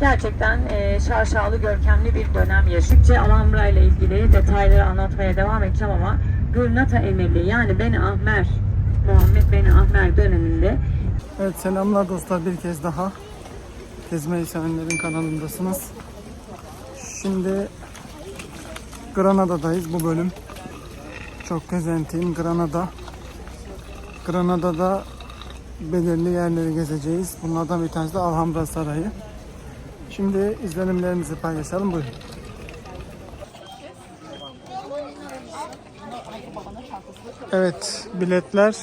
9. 10. yüzyıllarda gerçekten e, şaşalı görkemli bir dönem yaşadıkça Alhambra ile ilgili detayları anlatmaya devam edeceğim ama Gürnata Emirliği yani Beni Ahmer Muhammed Beni Ahmer döneminde Evet selamlar dostlar bir kez daha. Gezmeyi sevenlerin kanalındasınız. Şimdi Granada'dayız bu bölüm. Çok gezentiyim Granada. Granada'da belirli yerleri gezeceğiz. Bunlardan bir tanesi de Alhambra Sarayı. Şimdi izlenimlerimizi paylaşalım. Buyurun. Evet, biletler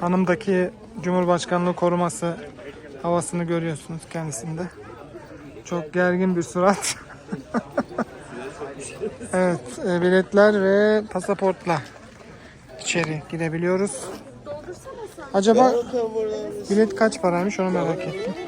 hanımdaki Cumhurbaşkanlığı koruması havasını görüyorsunuz kendisinde. Çok gergin bir surat. evet, e, biletler ve pasaportla içeri girebiliyoruz. Acaba bilet kaç paraymış onu merak ettim.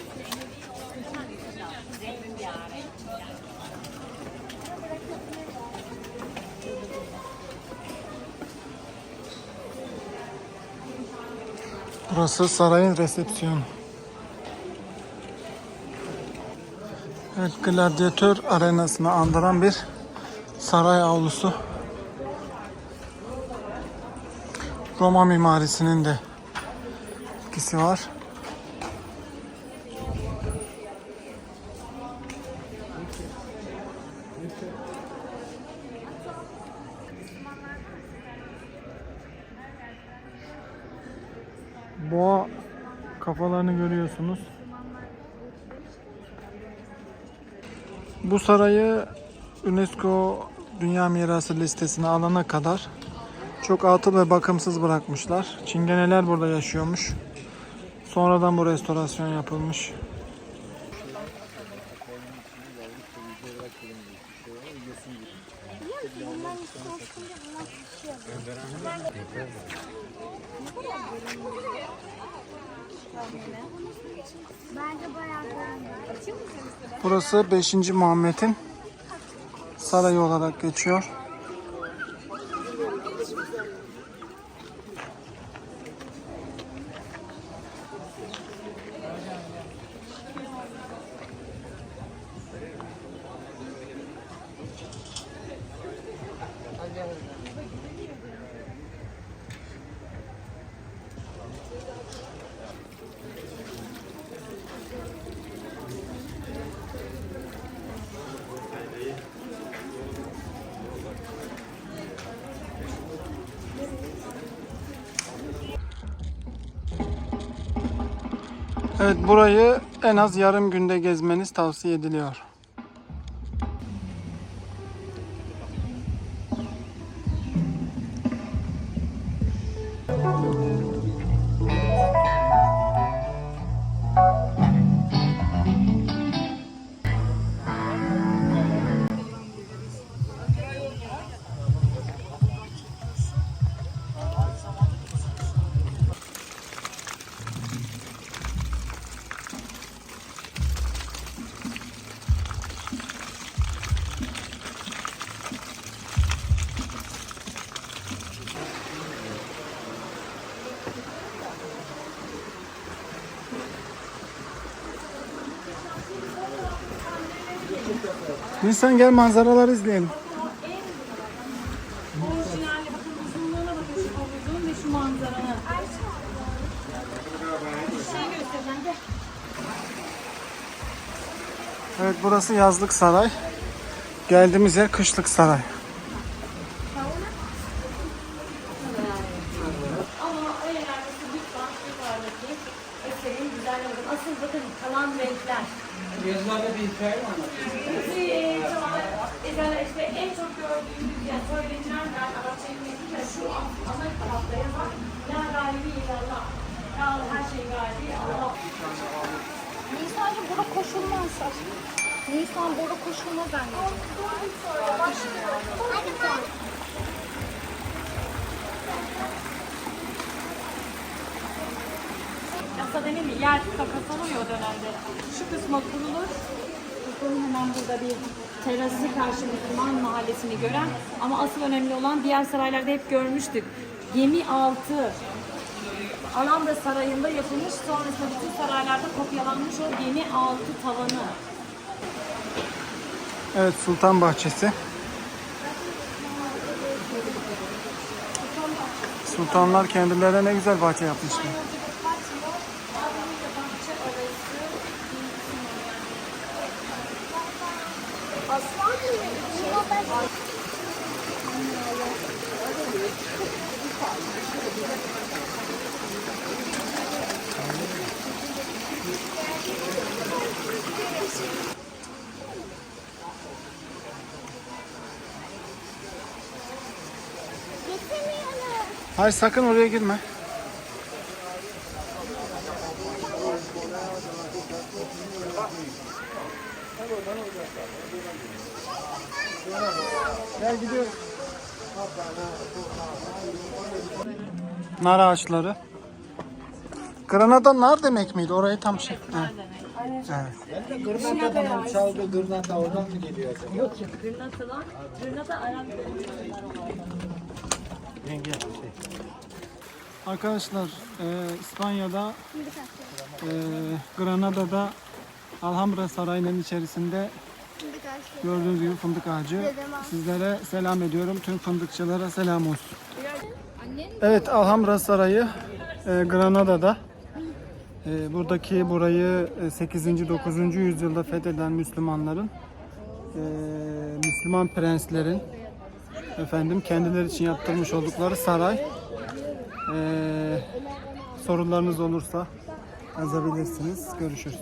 Burası sarayın resepsiyonu. Evet, gladyatör arenasını andıran bir saray avlusu. Roma mimarisinin de etkisi var. Bu sarayı UNESCO Dünya Mirası listesine alana kadar çok atıl ve bakımsız bırakmışlar. Çingeneler burada yaşıyormuş. Sonradan bu restorasyon yapılmış. Burası 5. Muhammed'in sarayı olarak geçiyor. Evet burayı en az yarım günde gezmeniz tavsiye ediliyor. Nisan gel manzaraları izleyelim. Orijinalli bakın uzunluğuna bakın şu havuzun Baksana şu manzarana. Bir şey göstereceğim. Gel. Evet burası yazlık saray. Geldiğimiz yer kışlık saray. Ama en önemlisi lütfen yukarıdaki eserin güzellemesi. Asıl bakın kalan renkler. Yazılarda bir hikaye mi anlatıyorsun? Ee, tamam. Mesela işte en çok gördüğümüz yani söylenilenler Arap çekmesiyle şu an ana tarafta yazan La galibi ilallah. Ya her şey galibi Allah. Nisan'cığım burada koşulmaz. Nisan burada koşulmaz anneciğim. Hadi Yasa denir mi? Yer takas oluyor o dönemde. Şu kısma kurulur. Kısmın hemen burada bir terası karşı Müslüman mahallesini gören ama asıl önemli olan diğer saraylarda hep görmüştük. Gemi altı Alhambra Sarayı'nda yapılmış sonrasında bütün saraylarda kopyalanmış o gemi altı tavanı. Evet Sultan Bahçesi. Sultanlar kendilerine ne güzel bahçe yapmışlar. Hayır sakın oraya girme. Gel gidiyoruz. Nar ağaçları. Granada nar demek miydi? Orayı tam şey. Ha. Evet. Gırnata'dan çaldı, Gırnata oradan mı geliyor acaba? Yok yok. Gırnatalar. Gırnata Arap Arkadaşlar e, İspanya'da e, Granada'da Alhambra Sarayı'nın içerisinde gördüğünüz gibi fındık ağacı. Sizlere selam ediyorum. Tüm fındıkçılara selam olsun. Evet Alhambra Sarayı e, Granada'da. E, buradaki burayı e, 8. 9. yüzyılda fetheden Müslümanların e, Müslüman prenslerin efendim kendileri için yaptırmış oldukları saray. Ee, sorularınız olursa yazabilirsiniz. Görüşürüz.